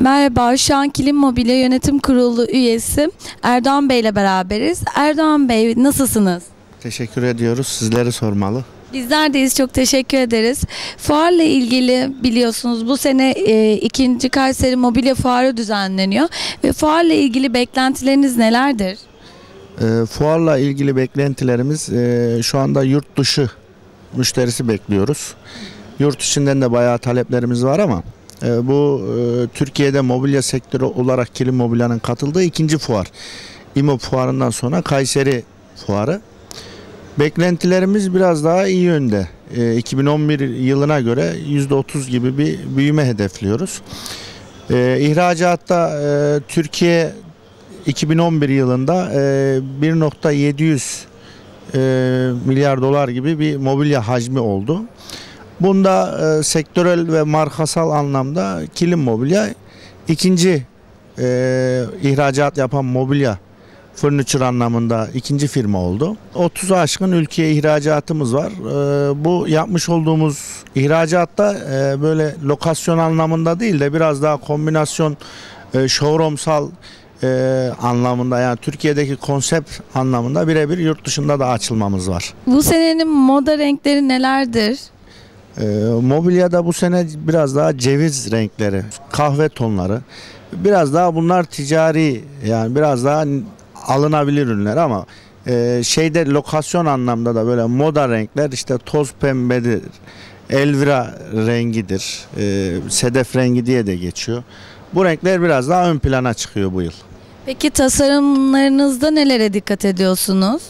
Merhaba, şu an Kilim Mobilya Yönetim Kurulu üyesi Erdoğan Bey ile beraberiz. Erdoğan Bey nasılsınız? Teşekkür ediyoruz. Sizleri sormalı. Bizler deyiz, çok teşekkür ederiz. Fuarla ilgili biliyorsunuz bu sene e, ikinci Kayseri Mobilya Fuarı düzenleniyor. Ve fuarla ilgili beklentileriniz nelerdir? E, fuarla ilgili beklentilerimiz e, şu anda yurt dışı müşterisi bekliyoruz. Yurt içinden de bayağı taleplerimiz var ama bu e, Türkiye'de mobilya sektörü olarak Kilim Mobilya'nın katıldığı ikinci fuar. İMO fuarından sonra Kayseri fuarı. Beklentilerimiz biraz daha iyi yönde. E, 2011 yılına göre %30 gibi bir büyüme hedefliyoruz. E, ihracatta e, Türkiye 2011 yılında e, 1.700 e, milyar dolar gibi bir mobilya hacmi oldu. Bunda e, sektörel ve markasal anlamda Kilim Mobilya ikinci e, ihracat yapan mobilya furniture anlamında ikinci firma oldu. 30'a aşkın ülkeye ihracatımız var. E, bu yapmış olduğumuz ihracatta e, böyle lokasyon anlamında değil de biraz daha kombinasyon e, showroomsal e, anlamında yani Türkiye'deki konsept anlamında birebir yurt dışında da açılmamız var. Bu senenin moda renkleri nelerdir? E, mobilyada bu sene biraz daha ceviz renkleri, kahve tonları. Biraz daha bunlar ticari yani biraz daha alınabilir ürünler ama e, şeyde lokasyon anlamda da böyle moda renkler işte toz pembedir, elvira rengidir, e, sedef rengi diye de geçiyor. Bu renkler biraz daha ön plana çıkıyor bu yıl. Peki tasarımlarınızda nelere dikkat ediyorsunuz?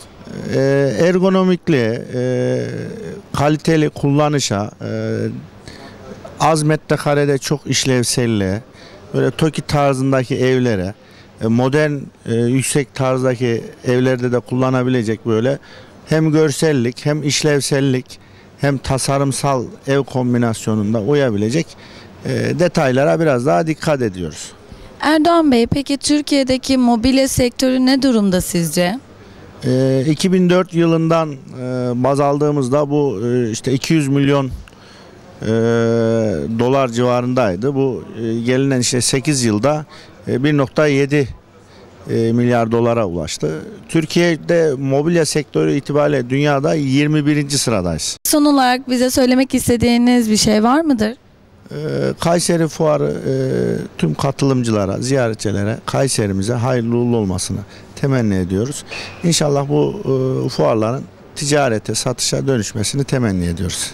E, ergonomikli, kaliteli kullanışa, e, az metrekarede çok işlevselliğe, böyle TOKİ tarzındaki evlere, e, modern e, yüksek tarzdaki evlerde de kullanabilecek böyle hem görsellik hem işlevsellik hem tasarımsal ev kombinasyonunda uyabilecek detaylara biraz daha dikkat ediyoruz. Erdoğan Bey peki Türkiye'deki mobilya sektörü ne durumda sizce? Ee, 2004 yılından e, baz aldığımızda bu e, işte 200 milyon e, dolar civarındaydı. Bu e, gelinen işte 8 yılda e, 1.7 e, milyar dolara ulaştı. Türkiye'de mobilya sektörü itibariyle dünyada 21. sıradayız. Son olarak bize söylemek istediğiniz bir şey var mıdır? Ee, Kayseri Fuarı e, tüm katılımcılara, ziyaretçilere, Kayserimize hayırlı uğurlu olmasını temenni ediyoruz. İnşallah bu e, fuarların ticarete, satışa dönüşmesini temenni ediyoruz.